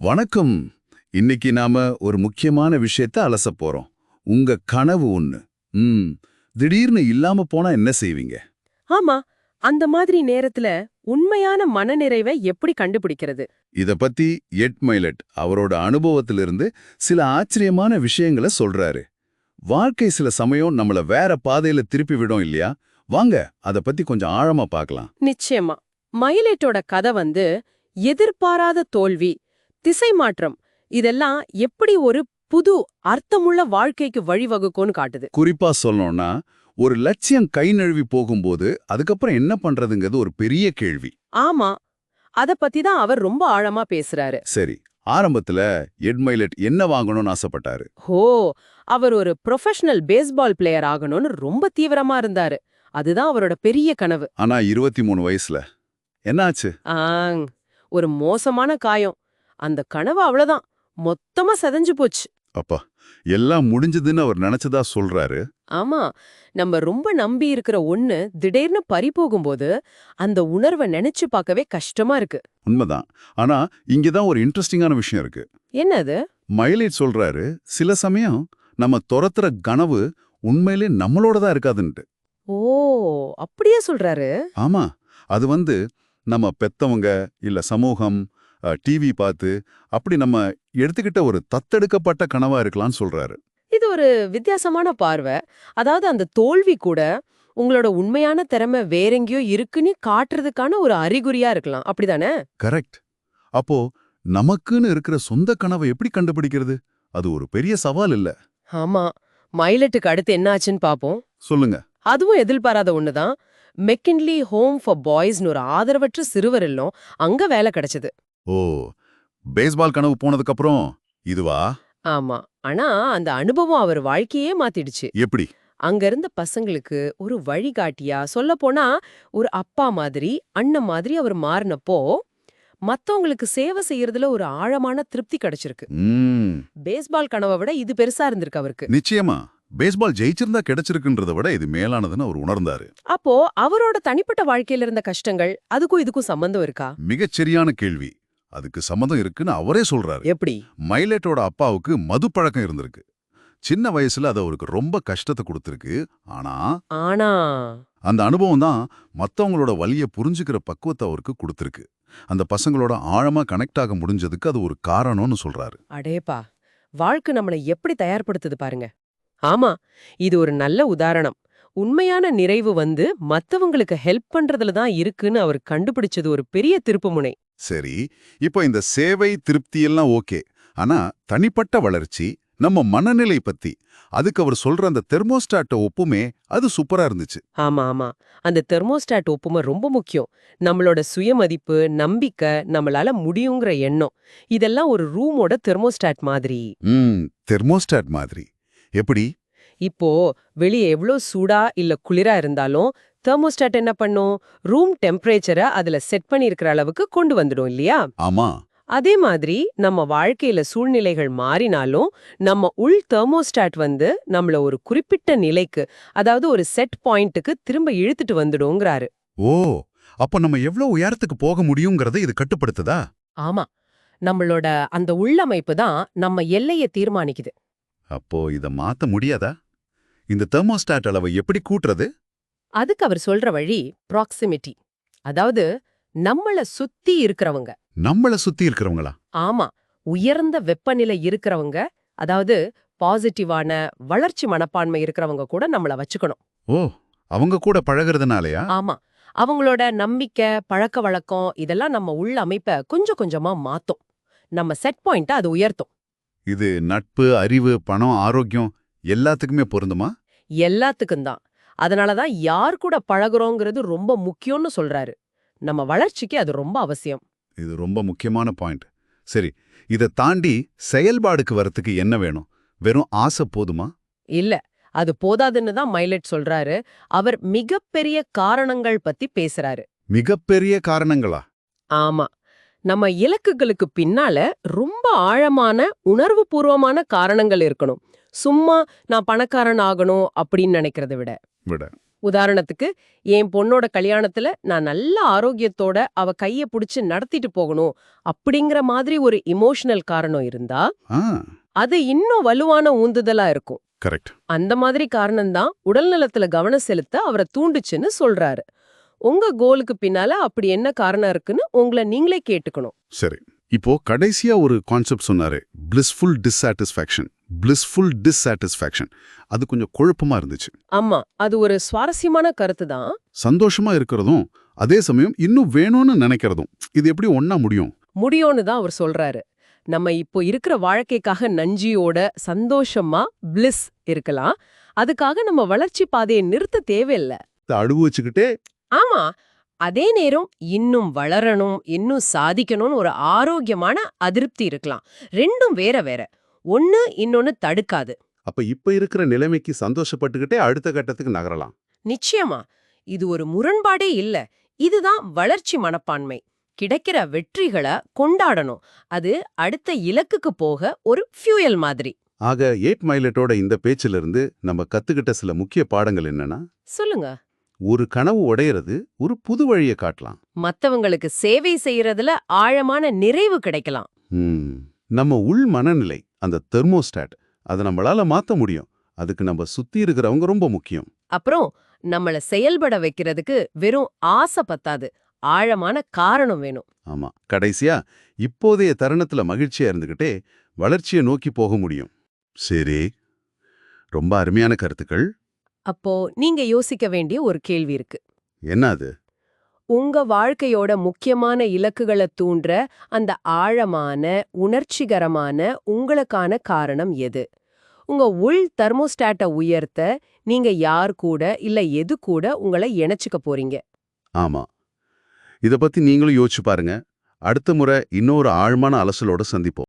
வணக்கம். இன்னைக்கு நாம ஒரு முக்கியமான விஷயத்த அலச போறோம். உங்க கனவு ஒண்ணு. ம். திடீர்னு இல்லாம போனா என்ன செய்வீங்க? ஆமா. அந்த மாதிரி நேரத்துல உண்மையான மனநிறைவை எப்படி கண்டுபிடிக்கிறது? இத பத்தி எட் மைலட் அவரோட அனுபவத்திலிருந்து சில ஆச்சரியமான விஷயங்களை சொல்றாரு. வாழ்க்கை சில சமயம் நம்மள வேற பாதையில திருப்பி விடும் இல்லையா? வாங்க அத பத்தி கொஞ்சம் ஆழமா பார்க்கலாம் நிச்சயமா. மயிலேட்டோட கதை வந்து எதிர்பாராத தோல்வி திசை மாற்றம் இதெல்லாம் எப்படி ஒரு புது அர்த்தமுள்ள வாழ்க்கைக்கு வழிவகுக்கும்னு காட்டுது. குறிப்பா சொல்லணும்னா ஒரு லட்சியம் கை நழுவி போகும்போது அதுக்கப்புறம் என்ன பண்றதுங்கிறது ஒரு பெரிய கேள்வி. ஆமா. அத பத்தி தான் அவர் ரொம்ப ஆழமா பேசுறாரு. சரி ஆரம்பத்துல எட் மைலட் என்ன வாங்கணும்னு ஆசைப்பட்டாரு? ஹோ அவர் ஒரு ப்ரொஃபஷனல் பேஸ்பால் பிளேயர் ஆகணும்னு ரொம்ப தீவிரமா இருந்தாரு. அதுதான் அவரோட பெரிய கனவு. ஆனா இருபத்தி மூணு வயசுல. என்னாச்சு? ஒரு மோசமான காயம். அந்த கனவு அவ்வளவுதான். மொத்தமா செதஞ்சு போச்சு. அப்பா எல்லாம் முடிஞ்சதுன்னு அவர் நினைச்சதா சொல்றாரு? ஆமா. நம்ம ரொம்ப நம்பி இருக்கிற ஒண்ணு திடீர்னு பறி போகும்போது அந்த உணர்வை நினைச்சு பார்க்கவே கஷ்டமா இருக்கு. உண்மைதான். ஆனா இங்கதான் ஒரு இன்ட்ரெஸ்டிங்கான விஷயம் இருக்கு. என்னது? மைலேட் சொல்றாரு சில சமயம் நம்ம துரத்துற கனவு உண்மையிலே நம்மளோட தான் இருக்காதுன்ட்டு. ஓ அப்படியே சொல்றாரு? ஆமா. அது வந்து நம்ம பெத்தவங்க இல்ல சமூகம் டிவி பார்த்து அப்படி நம்ம எடுத்துக்கிட்ட ஒரு தத்தெடுக்கப்பட்ட கனவா இருக்கலாம்னு சொல்றாரு. இது ஒரு வித்தியாசமான பார்வை. அதாவது அந்த தோல்வி கூட உங்களோட உண்மையான திறமை வேறெங்கேயோ இருக்குன்னு காட்டுறதுக்கான ஒரு அறிகுறியா இருக்கலாம். அப்படிதானே? கரெக்ட். அப்போ நமக்குன்னு இருக்கிற சொந்த கனவை எப்படி கண்டுபிடிக்கிறது? அது ஒரு பெரிய சவால் இல்ல. ஆமா. மைலட்டுக்கு அடுத்து என்னாச்சுன்னு பாப்போம். சொல்லுங்க. அதுவும் எதிர்பாராத ஒண்ணுதான் மெக்கின்லி ஹோம் ஃபார் பாய்ஸ்னு ஒரு ஆதரவற்ற சிறுவர் இல்லம் அங்க வேலை கிடைச்சது. ஓ பேஸ்பால் கனவு போனதுக்கு அப்புறம் இதுவா? ஆமா. ஆனா அந்த அனுபவம் அவர் வாழ்க்கையே மாத்திடுச்சு. எப்படி? அங்க இருந்த பசங்களுக்கு ஒரு வழிகாட்டியா சொல்ல போனா ஒரு அப்பா மாதிரி அண்ணன் மாதிரி அவர் மாறினப்போ மத்தவங்களுக்கு சேவை செய்யறதுல ஒரு ஆழமான திருப்தி கிடைச்சிருக்கு. பேஸ்பால் கனவை விட இது பெருசா இருந்திருக்கு அவருக்கு. நிச்சயமா. பேஸ்பால் ஜெயிச்சிருந்தா கிடைச்சிருக்குன்றத விட இது மேலானதுன்னு அவர் உணர்ந்தாரு. அப்போ அவரோட தனிப்பட்ட வாழ்க்கையில இருந்த கஷ்டங்கள் அதுக்கும் இதுக்கும் சம்பந்தம் இருக்கா? மிகச் சரியான கேள்வி. அதுக்கு சம்மந்தம் இருக்குன்னு அவரே சொல்றாரு. எப்படி? மைலேட்டோட அப்பாவுக்கு மது பழக்கம் இருந்திருக்கு. சின்ன வயசுல அது அவருக்கு ரொம்ப கஷ்டத்தை கொடுத்திருக்கு. ஆனா ஆனா அந்த அனுபவம் தான் மத்தவங்களோட வலிய புரிஞ்சுக்கிற பக்குவத்தை அவருக்கு கொடுத்திருக்கு. அந்த பசங்களோட ஆழமா கனெக்ட் ஆக முடிஞ்சதுக்கு அது ஒரு காரணம்னு சொல்றாரு. அடேப்பா வாழ்க்கை நம்மளை எப்படி தயார்படுத்துது பாருங்க. ஆமா இது ஒரு நல்ல உதாரணம். உண்மையான நிறைவு வந்து மத்தவங்களுக்கு ஹெல்ப் பண்றதுல தான் இருக்குன்னு அவர் கண்டுபிடிச்சது ஒரு பெரிய திருப்புமுனை சரி இப்போ இந்த சேவை திருப்தி எல்லாம் ஓகே. ஆனா தனிப்பட்ட வளர்ச்சி நம்ம மனநிலை பத்தி அதுக்கு அவர் சொல்ற அந்த தெர்மோஸ்டாட்ட ஒப்புமே அது சூப்பரா இருந்துச்சு. ஆமா ஆமா. அந்த தெர்மோஸ்டாட் ஒப்புமை ரொம்ப முக்கியம். நம்மளோட சுயமதிப்பு நம்பிக்கை நம்மளால முடியுங்கிற எண்ணம் இதெல்லாம் ஒரு ரூமோட தெர்மோஸ்டாட் மாதிரி. ம் தெர்மோஸ்டாட் மாதிரி. எப்படி? இப்போ வெளியே எவ்ளோ சூடா இல்ல குளிரா இருந்தாலும் தெர்மோஸ்டாட் என்ன பண்ணும்? ரூம் டெம்பரேச்சரை அதுல செட் பண்ணியிருக்கிற அளவுக்கு கொண்டு வந்துடும் இல்லையா? ஆமா. அதே மாதிரி நம்ம வாழ்க்கையில சூழ்நிலைகள் மாறினாலும் நம்ம உள் தெர்மோஸ்டாட் வந்து நம்மள ஒரு குறிப்பிட்ட நிலைக்கு அதாவது ஒரு செட் பாயிண்ட்டுக்கு திரும்ப இழுத்துட்டு வந்துடுங்கிறாரு. ஓ! அப்ப நம்ம எவ்வளவு உயரத்துக்கு போக முடியுங்கிறத இது கட்டுப்படுத்துதா? ஆமா. நம்மளோட அந்த உள்ளமைப்பு தான் நம்ம எல்லையை தீர்மானிக்குது. அப்போ இத மாத்த முடியாதா? இந்த தெர்மோஸ்டாட் அளவை எப்படி கூட்டுறது? அதுக்கு அவர் சொல்ற வழி ப்ராக்சிமிட்டி அதாவது நம்மள சுத்தி இருக்கிறவங்க. நம்மள சுத்தி இருக்கிறவங்களா? ஆமா உயர்ந்த வெப்பநிலை இருக்கிறவங்க அதாவது பாசிட்டிவான வளர்ச்சி மனப்பான்மை இருக்கிறவங்க கூட நம்மள வச்சுக்கணும். ஓ அவங்க கூட பழகுறதுனாலயா? ஆமா அவங்களோட நம்பிக்கை பழக்க வழக்கம் இதெல்லாம் நம்ம உள்ள அமைப்பை கொஞ்சம் கொஞ்சமா மாத்தும். நம்ம செட் பாயிண்ட்டை அது உயர்த்தும். இது நட்பு அறிவு பணம் ஆரோக்கியம் எல்லாத்துக்குமே பொருந்துமா? எல்லாத்துக்கும் தான். அதனாலதான் யார் கூட பழகுறோங்கிறது ரொம்ப முக்கியம்னு சொல்றாரு. நம்ம வளர்ச்சிக்கு அது ரொம்ப அவசியம். இது ரொம்ப முக்கியமான பாயிண்ட். சரி இத தாண்டி செயல்பாடுக்கு வரத்துக்கு என்ன வேணும்? வெறும் ஆசை போதுமா? இல்ல அது போதாதுன்னு தான் மைலட் சொல்றாரு. அவர் மிகப்பெரிய காரணங்கள் பத்தி பேசுறாரு. மிகப்பெரிய காரணங்களா? ஆமா. நம்ம இலக்குகளுக்கு பின்னால ரொம்ப ஆழமான உணர்வுபூர்வமான காரணங்கள் இருக்கணும். சும்மா நான் பணக்காரன் ஆகணும் அப்படின்னு நினைக்கிறத விட. விட. உதாரணத்துக்கு என் பொண்ணோட கல்யாணத்துல நான் நல்ல ஆரோக்கியத்தோட அவ கைய புடிச்சு நடத்திட்டு போகணும் அப்படிங்கிற மாதிரி ஒரு இமோஷனல் காரணம் இருந்தா அது இன்னும் வலுவான ஊந்துதலா இருக்கும். கரெக்ட். அந்த மாதிரி காரணம்தான் உடல் நலத்துல கவனம் செலுத்த அவரை தூண்டுச்சுன்னு சொல்றாரு. உங்க கோலுக்கு பின்னால அப்படி என்ன காரணம் இருக்குன்னு உங்களை நீங்களே கேட்டுக்கணும். சரி. இப்போ கடைசியா ஒரு கான்செப்ட் சொன்னாரு blissful dissatisfaction. Blissful dissatisfaction. அது கொஞ்சம் குழப்பமா இருந்துச்சு. ஆமா அது ஒரு சுவாரஸ்யமான கருத்து தான். சந்தோஷமா இருக்கிறதும் அதே சமயம் இன்னும் வேணும்னு நினைக்கிறதும் இது எப்படி ஒண்ணா முடியும்? முடியும்னு தான் அவர் சொல்றாரு. நம்ம இப்போ இருக்கிற வாழ்க்கைக்காக நஞ்சியோட சந்தோஷமா பிளிஸ் இருக்கலாம். அதுக்காக நம்ம வளர்ச்சி பாதையை நிறுத்த தேவையில்ல. இதை அனுபவிச்சுக்கிட்டே ஆமா அதே நேரம் இன்னும் வளரணும் இன்னும் சாதிக்கணும்னு ஒரு ஆரோக்கியமான அதிருப்தி இருக்கலாம். ரெண்டும் வேற வேற. ஒண்ணு இன்னொன்னு தடுக்காது. அப்ப இப்ப இருக்கிற நிலைமைக்கு சந்தோஷப்பட்டுக்கிட்டே அடுத்த கட்டத்துக்கு நகரலாம். நிச்சயமா. இது ஒரு முரண்பாடே இல்ல. இதுதான் வளர்ச்சி மனப்பான்மை. கிடைக்கிற வெற்றிகளை கொண்டாடணும். அது அடுத்த இலக்குக்கு போக ஒரு ஃபியூயல் மாதிரி. ஆக எயிட் மைலட்டோட இந்த பேச்சிலிருந்து இருந்து நம்ம கத்துக்கிட்ட சில முக்கிய பாடங்கள் என்னன்னா? சொல்லுங்க. ஒரு கனவு உடையறது ஒரு புது வழியை காட்டலாம். மத்தவங்களுக்கு சேவை செய்யறதுல ஆழமான நிறைவு கிடைக்கலாம். நம்ம உள் மனநிலை அந்த தெர்மோஸ்டாட் அதை நம்மளால மாத்த முடியும். அதுக்கு நம்ம சுத்தி இருக்கிறவங்க ரொம்ப முக்கியம். அப்புறம் நம்மள செயல்பட வைக்கிறதுக்கு வெறும் ஆசை பத்தாது ஆழமான காரணம் வேணும். ஆமா கடைசியா இப்போதைய தருணத்துல மகிழ்ச்சியா இருந்துகிட்டே வளர்ச்சியை நோக்கி போக முடியும். சரி ரொம்ப அருமையான கருத்துக்கள். அப்போ நீங்க யோசிக்க வேண்டிய ஒரு கேள்வி இருக்கு. என்ன அது? உங்க வாழ்க்கையோட முக்கியமான இலக்குகளை தூண்டுற அந்த ஆழமான உணர்ச்சிகரமான உங்களுக்கான காரணம் எது? உங்க உள் தெர்மோஸ்டாட்டை உயர்த்த நீங்க யார் கூட இல்ல எது கூட உங்களை இணைச்சுக்க போறீங்க? ஆமா. இத பத்தி நீங்களும் யோசிச்சு பாருங்க. அடுத்த முறை இன்னொரு ஆழமான அலசலோட சந்திப்போம்.